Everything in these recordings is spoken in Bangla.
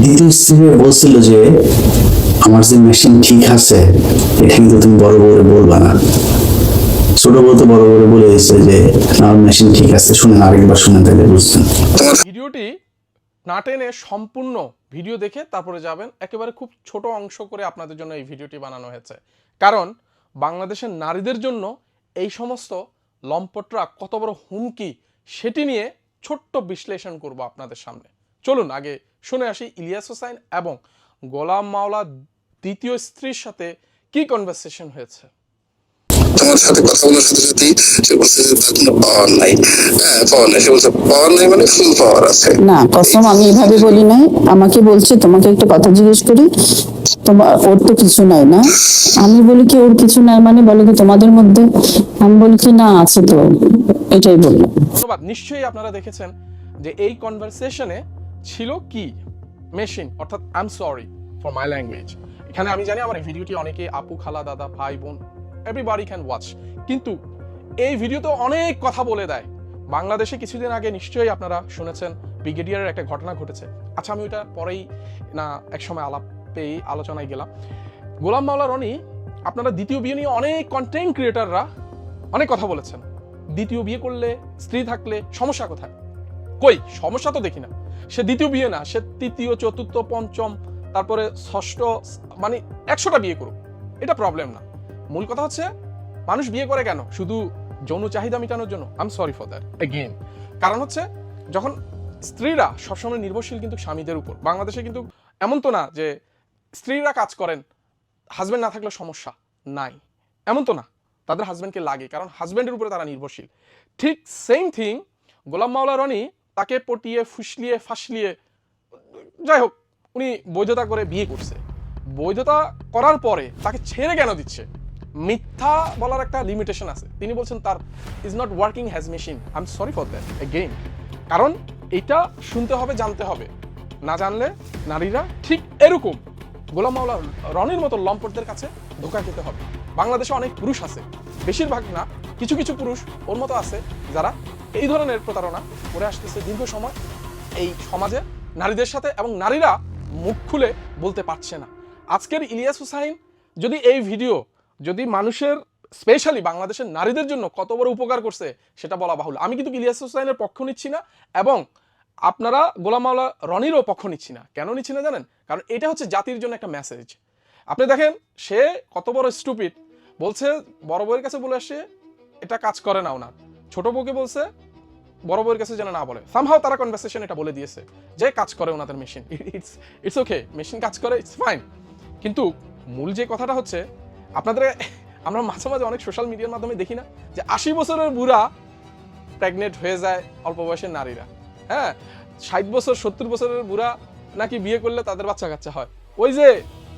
দ্বিতীয় স্ত্রী বলছিল যে, আমার যে মেশিন ঠিক আছে এটা কিন্তু তুমি বড় বড় বলবা না। ছোট বড় বড় বলে যে, আমার মেশিন ঠিক আছে শুনে আরেকবার শুনে বুঝছেন। ভিডিওটি না টেনে সম্পূর্ণ ভিডিও দেখে তারপরে যাবেন। একেবারে খুব ছোট অংশ করে আপনাদের জন্য এই ভিডিওটি বানানো হয়েছে। কারণ বাংলাদেশের নারীদের জন্য এই সমস্ত লম্পটরা কত বড় হুমকি, সেটি নিয়ে ছোট্ট বিশ্লেষণ করব আপনাদের সামনে। চলুন আগে শুনে আসি ইলিয়াস হোসাইন এবং গোলাম মাওলা দ্বিতীয় স্ত্রীর সাথে কি কনভারসেশন হয়েছে? তোমার সাথে কথা বলার সাথে সাথেই সে বলছে যে তার কোনো পাওয়ার নাই। হ্যাঁ পাওয়ার নাই। সে বলছে পাওয়ার নাই মানে ফুল পাওয়ার আছে। না কসম আমি এভাবে বলি নাই। আমাকে বলছে তোমাকে একটা কথা জিজ্ঞেস করি। তোমার ওর তো কিছু নাই না? আমি বলি কি ওর কিছু নাই মানে বলে কি তোমাদের মধ্যে? আমি বলি কি না আছে তো। এটাই বলল ধন্যবাদ। নিশ্চয়ই আপনারা দেখেছেন যে এই কনভারসেশনে ছিল কি? মেশিন অর্থাৎ I am sorry for my language এখানে আমি জানি আমার এই ভিডিওটি অনেকে আপু, খালা, দাদা, ভাই, বোন এভরিবাডি ক্যান ওয়াচ কিন্তু এই ভিডিওতে অনেক কথা বলে দেয়। বাংলাদেশে কিছুদিন আগে নিশ্চয়ই আপনারা শুনেছেন, ব্রিগেডিয়ারের একটা ঘটনা ঘটেছে। আচ্ছা আমি ওইটা পরেই না, একসময় আলাপ পেয়ে আলোচনায় গেলাম। গোলাম মাওলা রনি, আপনারা দ্বিতীয় বিয়ে নিয়ে অনেক কন্টেন্ট ক্রিয়েটাররা অনেক কথা বলেছেন। দ্বিতীয় বিয়ে করলে, স্ত্রী থাকলে সমস্যা কোথায়? কই? সমস্যা তো দেখি না। সে দ্বিতীয় বিয়ে না, সে তৃতীয়, চতুর্থ, পঞ্চম, তারপরে ষষ্ঠ মানে একশোটা বিয়ে করুক, এটা প্রবলেম না। মূল কথা হচ্ছে, মানুষ বিয়ে করে কেন? শুধু যৌন চাহিদা মেটানোর জন্য? I am sorry for that again কারণ হচ্ছে, যখন স্ত্রীরা সবসময় নির্ভরশীল কিন্তু স্বামীদের উপর, বাংলাদেশে কিন্তু এমন তো না যে স্ত্রীরা কাজ করেন হাজব্যান্ড না থাকলে সমস্যা নাই। এমন তো না, তাদের হাজব্যান্ডকে লাগে, কারণ হাজব্যান্ডের উপরে তারা নির্ভরশীল। ঠিক সেম থিং গোলাম মাওলা রনি তাকে পটিয়ে, ফুসলিয়ে, ফাসলিয়ে, যাই হোক, উনি বৈধতা করে বিয়ে করছে। বৈধতা করার পরে তাকে ছেড়ে কেন দিচ্ছে? মিথ্যা বলার একটা লিমিটেশন আছে। তিনি বলছেন, তার is not working has machine I am sorry for that again কারণ এটা শুনতে হবে, জানতে হবে। না জানলে নারীরা ঠিক এরকম। গোলাম মাওলা রনির মতো লম্পটদের কাছে ধোকা খেতে হবে। বাংলাদেশে অনেক পুরুষ আছে। বেশিরভাগ না, কিছু কিছু পুরুষ ওর মতো আছে যারা এই ধরনের প্রতারণা করে আসতেছে দীর্ঘ সময় এই সমাজে, নারীদের সাথে এবং নারীরা মুখ খুলে বলতে পারছে না। আজকের ইলিয়াস হুসাইন, যদি এই ভিডিও, যদি মানুষের, স্পেশালি বাংলাদেশের নারীদের জন্য কত বড় উপকার করছে, সেটা বলা বাহুল আমি কিন্তু ইলিয়াস হুসাইনের পক্ষ নিচ্ছি না এবং আপনারা গোলাম মাওলা রনিরও পক্ষ নিচ্ছি না। কেন নিচ্ছি না জানেন? কারণ এটা হচ্ছে জাতির জন্য একটা মেসেজ আপনি দেখেন, সে কত বড় স্টুপিড বলছে, বড় বউয়ের কাছে বলে আসছে এটা কাজ করে না ওনার। ছোট বউকে বলছে, বড় বউয়ের কাছে যেন না বলে। সামহাও তারা কনভারসেশন এটা বলে দিয়েছে, যে কাজ করে ওনাদের machine it's it's okay machine কাজ করে ইটস ফাইন কিন্তু মূল যে কথাটা হচ্ছে, আপনাদের, আমরা মাঝে মাঝে অনেক সোশ্যাল মিডিয়ার মাধ্যমে দেখি না, যে আশি বছরের বুড়া প্রেগনেন্ট হয়ে যায় অল্প বয়সের নারীরা। হ্যাঁ ষাট বছর, সত্তর বছরের বুড়া নাকি বিয়ে করলে তাদের বাচ্চা কাচ্চা হয়। ওই যে,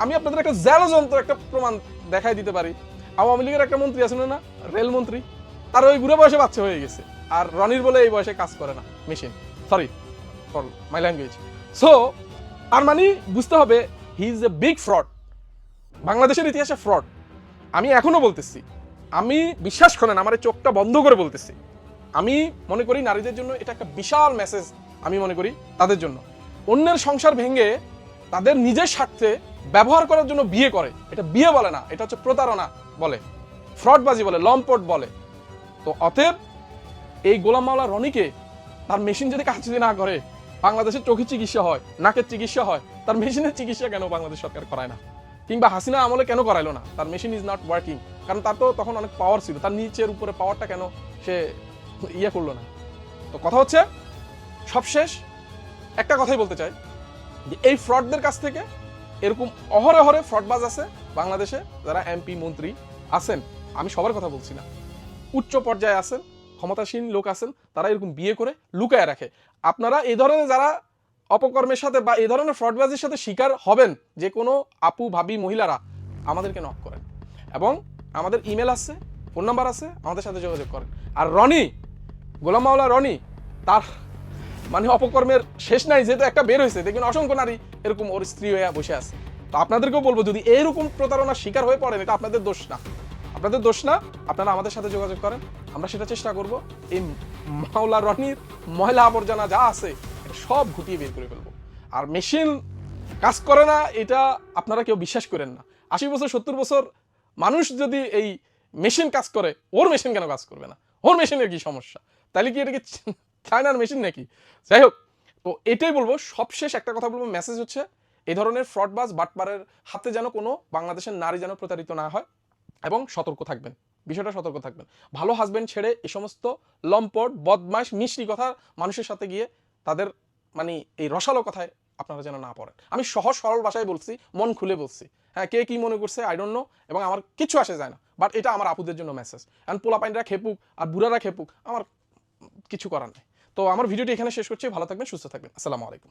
আমি আপনাদের একটা জ্যালযন্ত্র একটা প্রমাণ দেখাই দিতে পারি। আওয়ামী লীগের একটা মন্ত্রী আছেন না রেলমন্ত্রী তার ওই বুড়া বয়সে বাচ্চা হয়ে গেছে। আর রনির বলে এই বয়সে কাজ করে না, machine. Sorry for my language so আর মানে বুঝতে হবে he is a big fraud বাংলাদেশের ইতিহাসে ফ্রড আমি এখনও বলতেছি, আমি বিশ্বাস করেন, আমার চোখটা বন্ধ করে বলতেছি। আমি মনে করি নারীদের জন্য এটা একটা বিশাল মেসেজ আমি মনে করি তাদের জন্য। অন্যের সংসার ভেঙে তাদের নিজের স্বার্থে ব্যবহার করার জন্য বিয়ে করে। এটা বিয়ে বলে না, এটা হচ্ছে প্রতারণা বলে। ফ্রডবাজি বলে, লম্পট বলে। তো অতএব এই গোলাম মাওলা রনিকে তার মেশিন যদি কাজ যদি না করে বাংলাদেশের চোখের চিকিৎসা হয়, নাকের চিকিৎসা হয়, তার মেশিনের চিকিৎসা কেন বাংলাদেশ সরকার করায় না? কিংবা হাসিনা আমলে কেন করাইলো না? তার মেশিন ইজ নট ওয়ার্কিং কারণ তার তো তখন অনেক পাওয়ার ছিল, তার নিচের উপরে পাওয়ারটা কেন সে ইয়ে করল না? তো কথা হচ্ছে, সবশেষ একটা কথাই বলতে চাই, যে এই ফ্রডদের কাছ থেকে এরকম অহরে অহরে ফ্রডবাজ আছে বাংলাদেশে, যারা এমপি মন্ত্রী আছেন। আমি সবার কথা বলছি না। উচ্চ পর্যায়ে আছেন, ক্ষমতাসীন লোক আছেন, তারা এরকম বিয়ে করে লুকায় রাখে। আপনারা এই ধরনের যারা অপকর্মের সাথে বা এই ধরনের ফ্রডবাজির সাথে শিকার হবেন, যে কোনো আপু, ভাবি, মহিলারা, আমাদেরকে নক করেন। এবং আমাদের ইমেল আছে ফোন নাম্বার আছে, আমাদের সাথে যোগাযোগ করেন। আর রনি, গোলাম মাওলা রনি, তার মানে অপকর্মের শেষ নাই, যেহেতু একটা বের হয়েছে, দেখবেন অসংখ্য নারী এরকম ওর স্ত্রী হয়ে বসে আছে। তো আপনাদেরকেও বলব, যদি এইরকম প্রতারণার শিকার হয়ে পড়েন, এটা আপনাদের দোষ না। আপনাদের দোষ না, আপনারা আমাদের সাথে যোগাযোগ করেন। আমরা সেটা চেষ্টা করব। এই মাওলা রনির ময়লা আবর্জনা যা আছে সব ঘুটিয়ে বের করে ফেলব। আর মেশিন কাজ করে না, এটা আপনারা কেউ বিশ্বাস করেন না। আশি বছর, সত্তর বছর মানুষ যদি এই মেশিন কাজ করে, ওর মেশিন কেন কাজ করবে না? ওর মেশিনের কি সমস্যা? তাহলে কি এটাকে চায়নার মেশিন নাকি? যাই হোক, তো এটাই বলব, সবশেষ একটা কথা বলব মেসেজ হচ্ছে, এই ধরনের ফ্রডবাজ বাটপারের হাতে যেন কোনো বাংলাদেশের নারী যেন প্রতারিত না হয়। এবং সতর্ক থাকবেন। বিষয়টা সতর্ক থাকবেন। ভালো হাজবেন্ড ছেড়ে এই সমস্ত লম্পট বদমাস মিষ্টি কথা মানুষের সাথে গিয়ে তাদের মানে এই রসালো কথায় আপনারা যেন না পড়েন। আমি সহজ সরল ভাষায় বলছি, মন খুলে বলছি। হ্যাঁ কে কি মনে করছে আই ডোন্ট নো এবং আমার কিছু আসে যায় না। বাট এটা আমার আপুদের জন্য মেসেজ কারণ পোলাপাইনরা খেপুক আর বুড়ারা খেপুক, আমার কিছু করার নেই। তো আমার ভিডিওটি এখানে শেষ করছি, ভালো থাকবেন, সুস্থ থাকবেন। আসসালামু আলাইকুম।